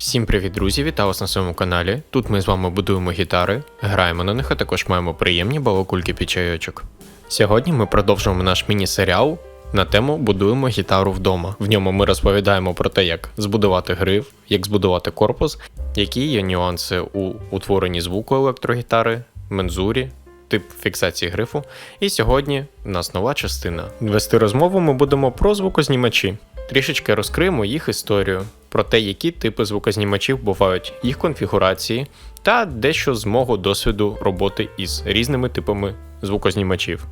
Всім привіт, друзі! Вітаю вас на своєму каналі. Тут ми з вами будуємо гітари, граємо на них, а також маємо приємні балокульки під чайочок. Сьогодні ми продовжуємо наш міні-серіал на тему Будуємо гітару вдома. В ньому ми розповідаємо про те, як збудувати гриф, як збудувати корпус, які є нюанси у утворенні звуку електрогітари, мензурі, тип фіксації грифу. І сьогодні в нас нова частина. Вести розмову ми будемо про звукознімачі. Трішечки розкриємо їх історію, про те, які типи звукознімачів бувають, їх конфігурації, та дещо з мого досвіду роботи із різними типами звукознімачів.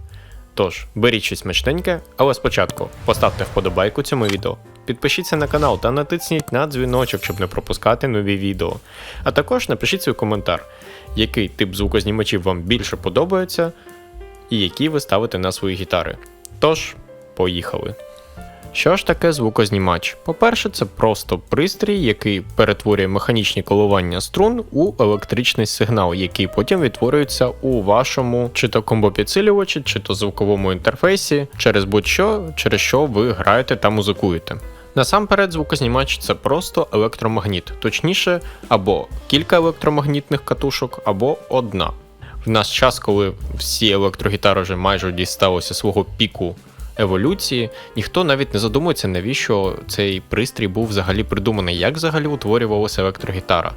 Тож, беріть щось смачненьке, але спочатку поставте вподобайку цьому відео, підпишіться на канал та натисніть на дзвіночок, щоб не пропускати нові відео. А також напишіть свій коментар, який тип звукознімачів вам більше подобається, і які ви ставите на свої гітари. Тож, поїхали! Що ж таке звукознімач? По-перше, це просто пристрій, який перетворює механічні коливання струн у електричний сигнал, який потім відтворюється у вашому чи то комбопідсилювачі, чи то звуковому інтерфейсі, через будь-що, через що ви граєте та музикуєте. Насамперед, звукознімач це просто електромагніт, точніше, або кілька електромагнітних катушок, або одна. В наш час, коли всі електрогітари вже майже дісталися свого піку еволюції, ніхто навіть не задумується, навіщо цей пристрій був взагалі придуманий, як взагалі утворювалася електрогітара.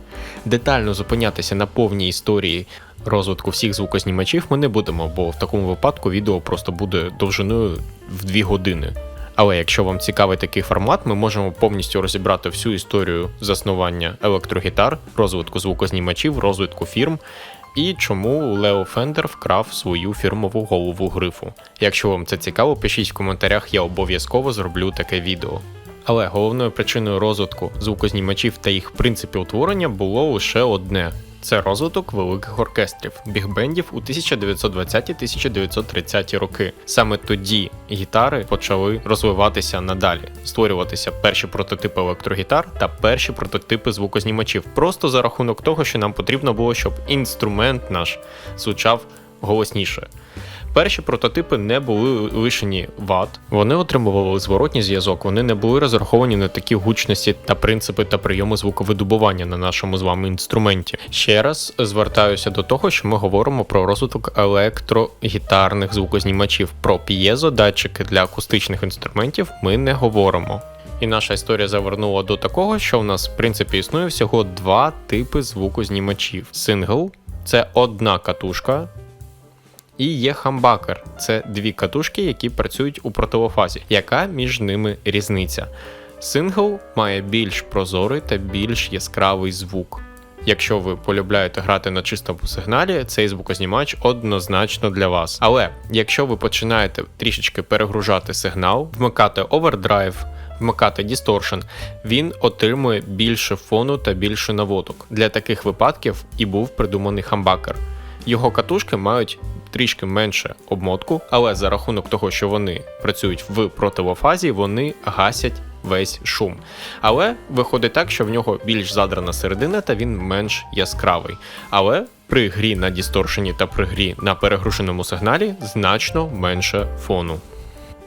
Детально зупинятися на повній історії розвитку всіх звукознімачів ми не будемо, бо в такому випадку відео просто буде довжиною в 2 години. Але якщо вам цікавий такий формат, ми можемо повністю розібрати всю історію заснування електрогітар, розвитку звукознімачів, розвитку фірм і чому Лео Фендер вкрав свою фірмову голову грифу. Якщо вам це цікаво, пишіть в коментарях, я обов'язково зроблю таке відео. Але головною причиною розвитку звукознімачів та їх принципів утворення було лише одне. Це розвиток великих оркестрів, бігбендів у 1920-1930 роки. Саме тоді гітари почали розвиватися надалі, створюватися перші прототипи електрогітар та перші прототипи звукознімачів, просто за рахунок того, що нам потрібно було, щоб інструмент наш звучав голосніше. Перші прототипи не були лишені ват, вони отримували зворотній зв'язок, вони не були розраховані на такі гучності та принципи та прийоми звуковидобування на нашому з вами інструменті. Ще раз звертаюся до того, що ми говоримо про розвиток електрогітарних звукознімачів, про п'єзодатчики для акустичних інструментів ми не говоримо. І наша історія завернула до такого, що в нас в принципі існує всього два типи звукознімачів: сингл це одна катушка. І є хамбакер це дві катушки, які працюють у противофазі. Яка між ними різниця? Сингл має більш прозорий та більш яскравий звук. Якщо ви полюбляєте грати на чистому сигналі, цей звукознімач однозначно для вас. Але якщо ви починаєте трішечки перегружати сигнал, вмикати овердрайв, вмикати дісторшн, він отримує більше фону та більше наводок. Для таких випадків і був придуманий хамбакер. Його катушки мають трішки менше обмотку, але за рахунок того, що вони працюють в противофазі, вони гасять весь шум. Але виходить так, що в нього більш задрана середина та він менш яскравий. Але при грі на дісторшені та при грі на перегрушеному сигналі значно менше фону.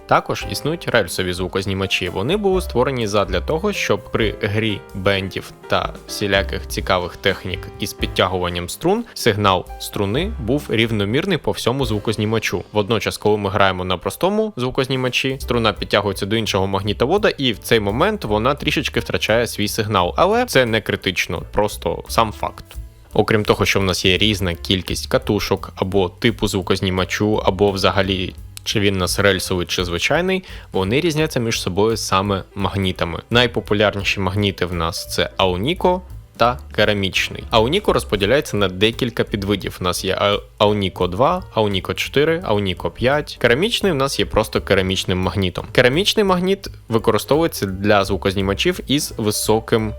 Також існують рельсові звукознімачі. Вони були створені задля того, щоб при грі бендів та всіляких цікавих технік із підтягуванням струн сигнал струни був рівномірний по всьому звукознімачу. Водночас, коли ми граємо на простому звукознімачі, струна підтягується до іншого магнітовода, і в цей момент вона трішечки втрачає свій сигнал. Але це не критично, просто сам факт. Окрім того, що в нас є різна кількість катушок або типу звукознімачу, або взагалі чи він нас рельсовий чи звичайний, вони різняться між собою саме магнітами. Найпопулярніші магніти в нас це Ауніко та керамічний. Ауніко розподіляється на декілька підвидів. У нас є Ауніко 2, Ауніко 4, Ауніко 5. Керамічний у нас є просто керамічним магнітом. Керамічний магніт використовується для звукознімачів із високим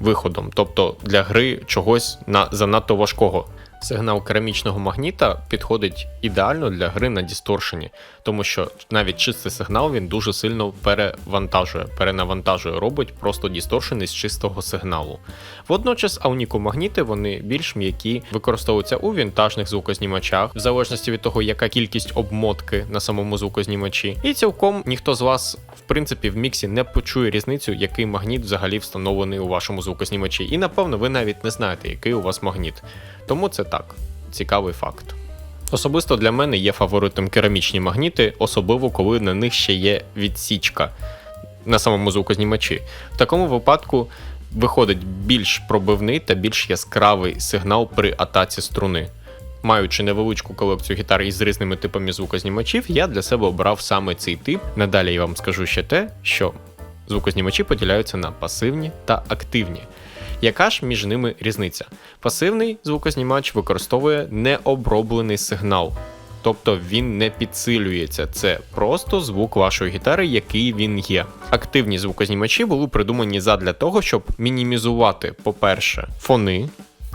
виходом, тобто для гри чогось на занадто важкого. Сигнал керамічного магніта підходить ідеально для гри на дісторшені, тому що навіть чистий сигнал він дуже сильно перевантажує, перенавантажує, робить просто дісторшен із чистого сигналу. Водночас ауніку магніти вони більш м'які, використовуються у вінтажних звукознімачах, в залежності від того, яка кількість обмотки на самому звукознімачі. І цілком ніхто з вас, в принципі, в міксі не почує різницю, який магніт взагалі встановлений у вашому звукознімачі. І напевно ви навіть не знаєте, який у вас магніт. Тому це так, цікавий факт. Особисто для мене є фаворитом керамічні магніти, особливо коли на них ще є відсічка на самому звукознімачі. В такому випадку виходить більш пробивний та більш яскравий сигнал при атаці струни. Маючи невеличку колекцію гітар із різними типами звукознімачів, я для себе обрав саме цей тип. Надалі я вам скажу ще те, що звукознімачі поділяються на пасивні та активні. Яка ж між ними різниця? Пасивний звукознімач використовує необроблений сигнал, тобто він не підсилюється. Це просто звук вашої гітари, який він є. Активні звукознімачі були придумані задля того, щоб мінімізувати, по-перше, фони,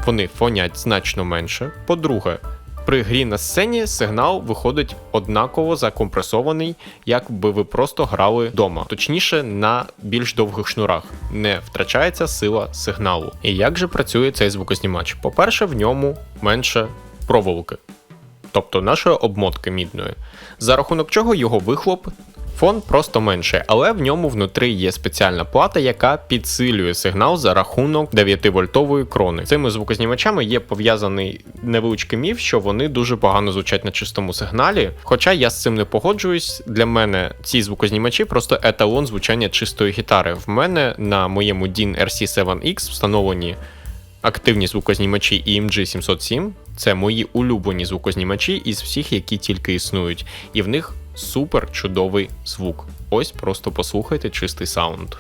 вони фонять значно менше. По-друге, при грі на сцені сигнал виходить однаково закомпресований, як би ви просто грали вдома, точніше на більш довгих шнурах. Не втрачається сила сигналу. І як же працює цей звукознімач? По-перше, в ньому менше проволоки, тобто нашої обмотки мідної, за рахунок чого його вихлоп. Фон просто менше, але в ньому внутрі є спеціальна плата, яка підсилює сигнал за рахунок 9-вольтової крони. Цими звукознімачами є пов'язаний невеличкий міф, що вони дуже погано звучать на чистому сигналі. Хоча я з цим не погоджуюсь, для мене ці звукознімачі просто еталон звучання чистої гітари. В мене на моєму DIN RC7X встановлені активні звукознімачі EMG 707. Це мої улюблені звукознімачі із всіх, які тільки існують, і в них супер чудовий звук. Ось просто послухайте чистий саунд.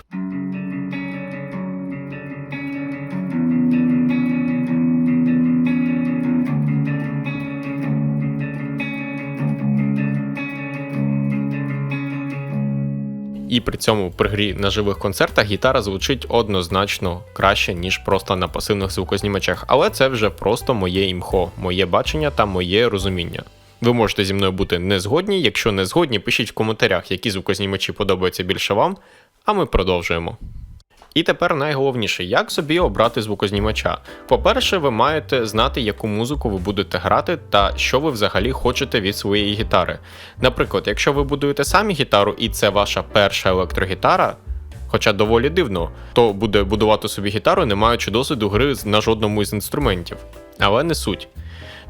І при цьому при грі на живих концертах гітара звучить однозначно краще, ніж просто на пасивних звукознімачах. Але це вже просто моє імхо, моє бачення та моє розуміння. Ви можете зі мною бути не згодні. Якщо не згодні, пишіть в коментарях, які звукознімачі подобаються більше вам. А ми продовжуємо. І тепер найголовніше, як собі обрати звукознімача. По-перше, ви маєте знати, яку музику ви будете грати та що ви взагалі хочете від своєї гітари. Наприклад, якщо ви будуєте самі гітару і це ваша перша електрогітара, хоча доволі дивно, то буде будувати собі гітару, не маючи досвіду гри на жодному із інструментів. Але не суть.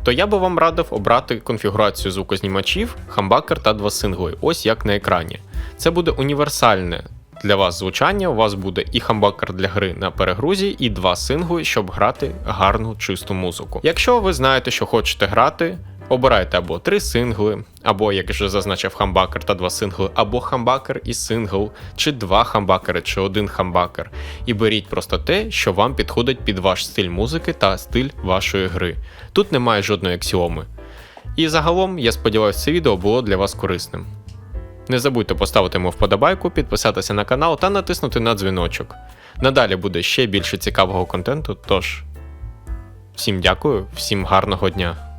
То я би вам радив обрати конфігурацію звукознімачів, хамбакер та два сингли, ось як на екрані. Це буде універсальне для вас звучання. У вас буде і хамбакер для гри на перегрузі, і два сингли, щоб грати гарну чисту музику. Якщо ви знаєте, що хочете грати, обирайте або три сингли, або, як вже зазначив хамбакер та два сингли, або хамбакер і сингл, чи два хамбакери, чи один хамбакер. І беріть просто те, що вам підходить під ваш стиль музики та стиль вашої гри. Тут немає жодної аксіоми. І загалом, я сподіваюся, це відео було для вас корисним. Не забудьте поставити йому вподобайку, підписатися на канал та натиснути на дзвіночок. Надалі буде ще більше цікавого контенту, тож всім дякую, всім гарного дня!